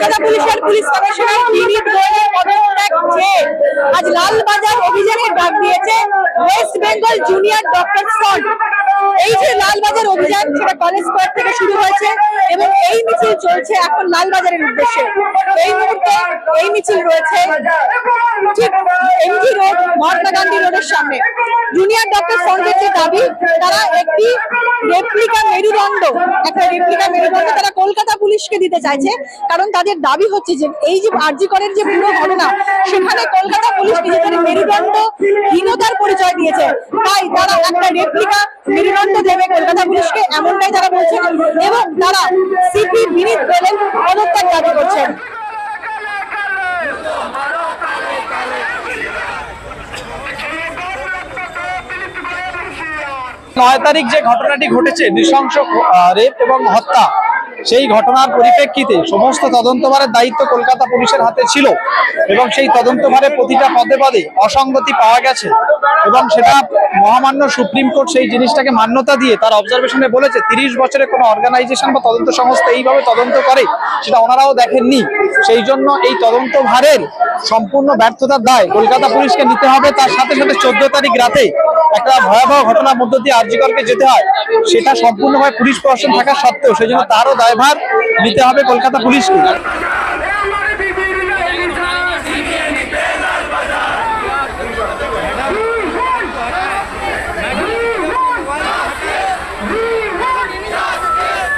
কলকাতা পুলিশের police commissioner Kirit গোয়েলের পদত্যাগ চেয়ে আজ লালবাজার অভিযানের ডাক দিয়েছে ওয়েস্ট বেঙ্গল জুনিয়র ডক্টর এই যে লালবাজার অভিযান, সেটা কলেজ স্কোয়ার থেকে শুরু হয়েছে। মিছিল চলছে এখন লালবাজারের উদ্দেশ্যে। এই মুহূর্তে এই মিছিল রয়েছে ঠিক এমজি রোড, মহাত্মা গান্ধী রোডের সামনে। জুনিয়র ডক্টর ফ্রন্টের যে দাবি, তারা একটি রেপ্লিকা মেরুদণ্ড, একটা রেপ্লিকা মেরুদণ্ড তারা কলকাতা পুলিশকে দিতে চাইছে, কারণ তাদের দাবি হচ্ছে যে এই যে আরজি করের যে পুরো ঘটনা, সেখানে কলকাতা পুলিশ নিজেদের মেরুদণ্ড, হীনতার পরিচয় দিয়েছে। তাই তারা একটা রেপ্লিকা মেরুদণ্ড দেবে কলকাতা পুলিশকে, এমনটাই তারা বলছেন। এবং তারা সিপি বিনীত গোয়েলের পদত্যাগ দাবি করছেন। নয় তারিখ যে ঘটনাটি ঘটেছে, নৃশংস রেপ এবং হত্যা সেই ঘটনার পরিপ্রেক্ষিতে সমস্ত তদন্তভারের দায়িত্ব কলকাতা পুলিশের হাতে ছিল এবং সেই তদন্তভারে প্রতিটা পদে পদে অসঙ্গতি পাওয়া গেছে এবং সেটা মহামান্য সুপ্রিম কোর্ট সেই জিনিসটাকে মান্যতা দিয়ে তার অবজারভেশনে বলেছে, তিরিশ বছরে কোনো অর্গানাইজেশন বা তদন্ত সংস্থা এইভাবে তদন্ত করে, সেটা ওনারাও দেখেননি। সেই জন্য এই তদন্ত ভারের সম্পূর্ণ ব্যর্থতার দায় কলকাতা পুলিশকে নিতে হবে। তার সাথে সাথে চোদ্দ তারিখ রাতে একটা ভয়াবহ ঘটনার মধ্য দিয়ে আর্যিকরকে যেতে হয়, সেটা সম্পূর্ণভাবে পুলিশ প্রশাসন থাকা সত্ত্বেও সেই জন্য তারও দায়ভার নিতে হবে কলকাতা পুলিশকে।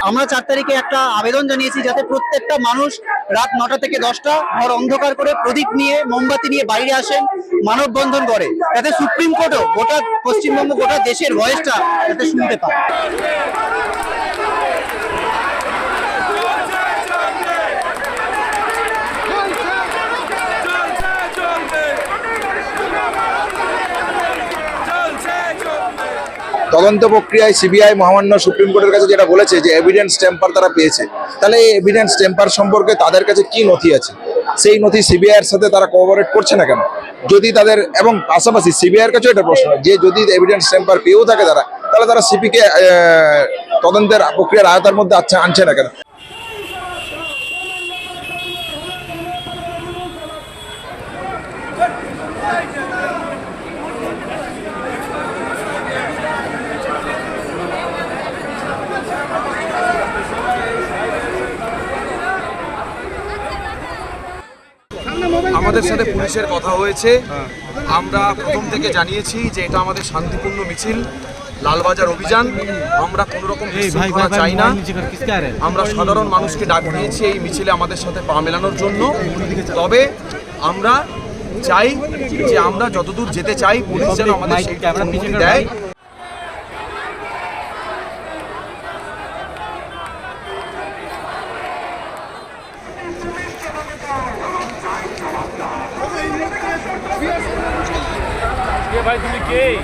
আমরা চার তারিখে একটা আবেদন জানিয়েছি যাতে প্রত্যেকটা মানুষ রাত নটা থেকে দশটা ঘর অন্ধকার করে প্রদীপ নিয়ে, মোমবাতি নিয়ে বাইরে আসেন, মানববন্ধন করে যাতে সুপ্রিম কোর্টও গোটা পশ্চিমবঙ্গ, গোটা দেশের ভয়েসটা যাতে শুনতে পায়। তদন্ত প্রক্রিয়ায় সিবিআই, মহামান্য সুপ্রিম কোর্টের কাছে যেটা বলেছে যে এভিডেন্স টেম্পার তারা পেয়েছে। তাহলে এই এভিডেন্স টেম্পার সম্পর্কে তাদের কাছে কি নথি আছে? সেই নথি সিবিআই এর সাথে তারা কোঅপারেট করছে না কেন? যদি তাদের, এবং পাশাপাশি সিবিআই এর কাছেও এটা প্রশ্ন যে যদি এভিডেন্স টেম্পার পেয়েও থাকে তারা, তাহলে তারা সিপিকে তদন্তের প্রক্রিয়ার আয়তার মধ্যে আচ্ছা আনছে না কেন? আমাদের সাথে পুলিশের কথা হয়েছে। আমরা প্রথম থেকে জানিয়েছি যে এটা আমাদের শান্তিপূর্ণ মিছিল লালবাজার অভিযান। আমরা কোনো রকম বিশৃঙ্খলা চাই না। আমরা সাধারণ মানুষকে ডাক দিয়েছি এই মিছিলে আমাদের সাথে পা মেলানোর জন্য। তবে আমরা চাই যে আমরা যতদূর যেতে চাই পুলিশ যেন আমাদের সেই অনুমতি দেয়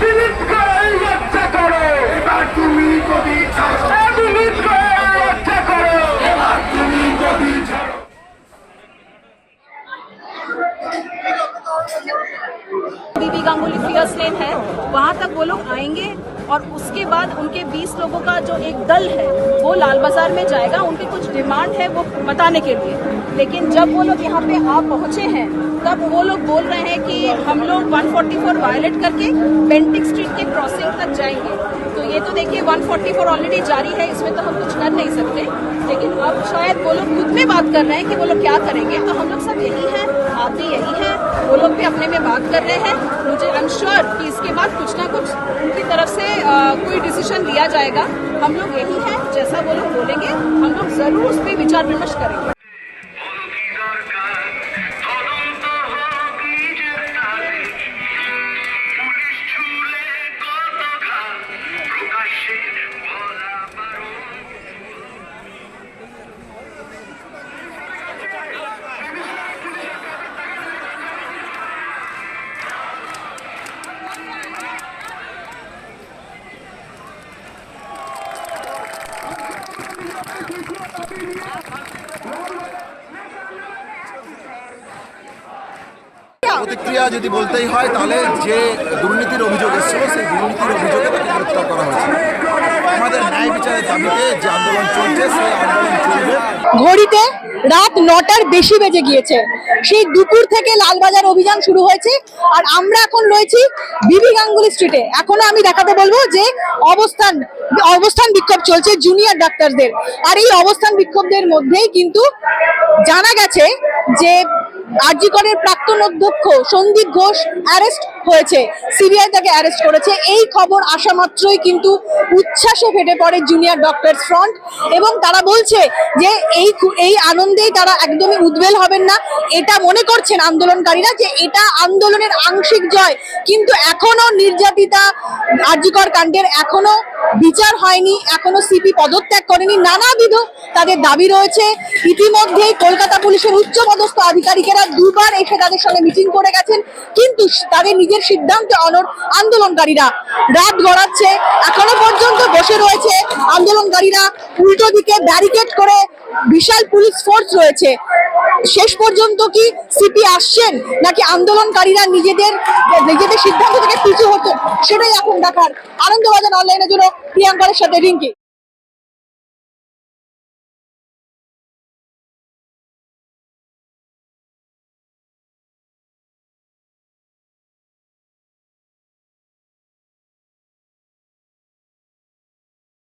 ডিলিট করো এই বাচ্চা করো এবার তুমি যদি ছাড়ো ডিলিট করো এই বাচ্চা করো এবার তুমি যদি ছাড়ো बीबी गांगुली फियर्स लेन है वहाँ तक वो लोग आएंगे और उसके बाद उनके 20 लोगों का जो एक दल है, वो लाल बाज़ार में जाएगा। उनकी कुछ डिमांड है वो बताने के लिए। लेकिन जब वो लोग यहाँ पे आ पहुँचे हैं, तब वो लोग बोल रहे हैं कि हम लोग 144 वायलेट करके पेंटिक स्ट्रीट के क्रॉसिंग तक जाएँगे। तो ये तो देखिए 144 ऑलरेडी जारी है इसमें तो हम कुछ कर नहीं सकते। लेकिन अब शायद वो लोग खुद में बात कर रहे हैं कि वो लोग क्या करेंगे। तो हम लोग सब यही हैं आप भी यही हैं वो लोग भी अपने में बात कर रहे हैं। मुझे आई एम श्योर कि इसके बाद कुछ ना कुछ उनकी तरफ़ से अ, कोई डिसीज़न लिया जाएगा। हम लोग यही हैं जैसा वो लोग बोलेंगे हम लोग ज़रूर उस पर विचार विमर्श करेंगे। প্রতিক্রিয়া যদি বলতেই হয়, তাহলে যে দুর্নীতির অভিযোগ এসেছিল, সেই দুর্নীতির অভিযোগে তাকে গ্রেপ্তার করা হয়েছে। আমাদের ন্যায় বিচারের দাবিতে যে আন্দোলন চলছে, সেই আন্দোলন চলবে। ঘড়িতে রাত নটার বেশি বেজে গিয়েছে। সেই দুপুর থেকে লালবাজার অভিযান শুরু হয়েছে, আর আমরা এখন রয়েছি বিবি গাঙ্গুলি স্ট্রিটে এখনও আমি দেখাতে বলব যে অবস্থান অবস্থান বিক্ষোভ চলছে জুনিয়র ডাক্তারদের আর এই অবস্থান বিক্ষোভদের মধ্যেই কিন্তু জানা গেছে যে আরজিকরের প্রাক্তন অধ্যক্ষ সন্দীপ ঘোষ অ্যারেস্ট হয়েছে। সিবিআই তাকে অ্যারেস্ট করেছে। এই খবর আসা মাত্রই কিন্তু উচ্ছ্বাসে ফেটে পড়ে জুনিয়র ডক্টর ফ্রন্ট এবং তারা বলছে যে এই এই আনন্দেই তারা একদমই উদ্বেল হবেন না। এটা মনে করছেন আন্দোলনকারীরা যে এটা আন্দোলনের আংশিক জয়। কিন্তু এখনও নির্যাতিতা আরজিকর কাণ্ডের এখনও বিচার হয়নি, এখনও সিপি পদত্যাগ করেনি। নানাবিধ তাদের দাবি রয়েছে। ইতিমধ্যেই কলকাতা পুলিশের উচ্চপদস্থ আধিকারিকেরা দুবার এসে তাদের সঙ্গে মিটিং করে গেছেন। কিন্তু তাদের নিজের সিদ্ধান্তে অনর আন্দোলনকারীরা। রাত গড়াচ্ছে, এখনও পর্যন্ত বসে রয়েছে আন্দোলনকারীরা। উল্টো দিকে ব্যারিকেড করে বিশাল পুলিশ ফোর্স রয়েছে। শেষ পর্যন্ত কি সিপি আসছেন, নাকি আন্দোলনকারীরা নিজেদের নিজেদের সিদ্ধান্ত থেকে পিছু হতো সেটাই এখন দেখার। আনন্দবাজার অনলাইনের জন্য প্রিয়াঙ্কারের সাথে রিঙ্কি।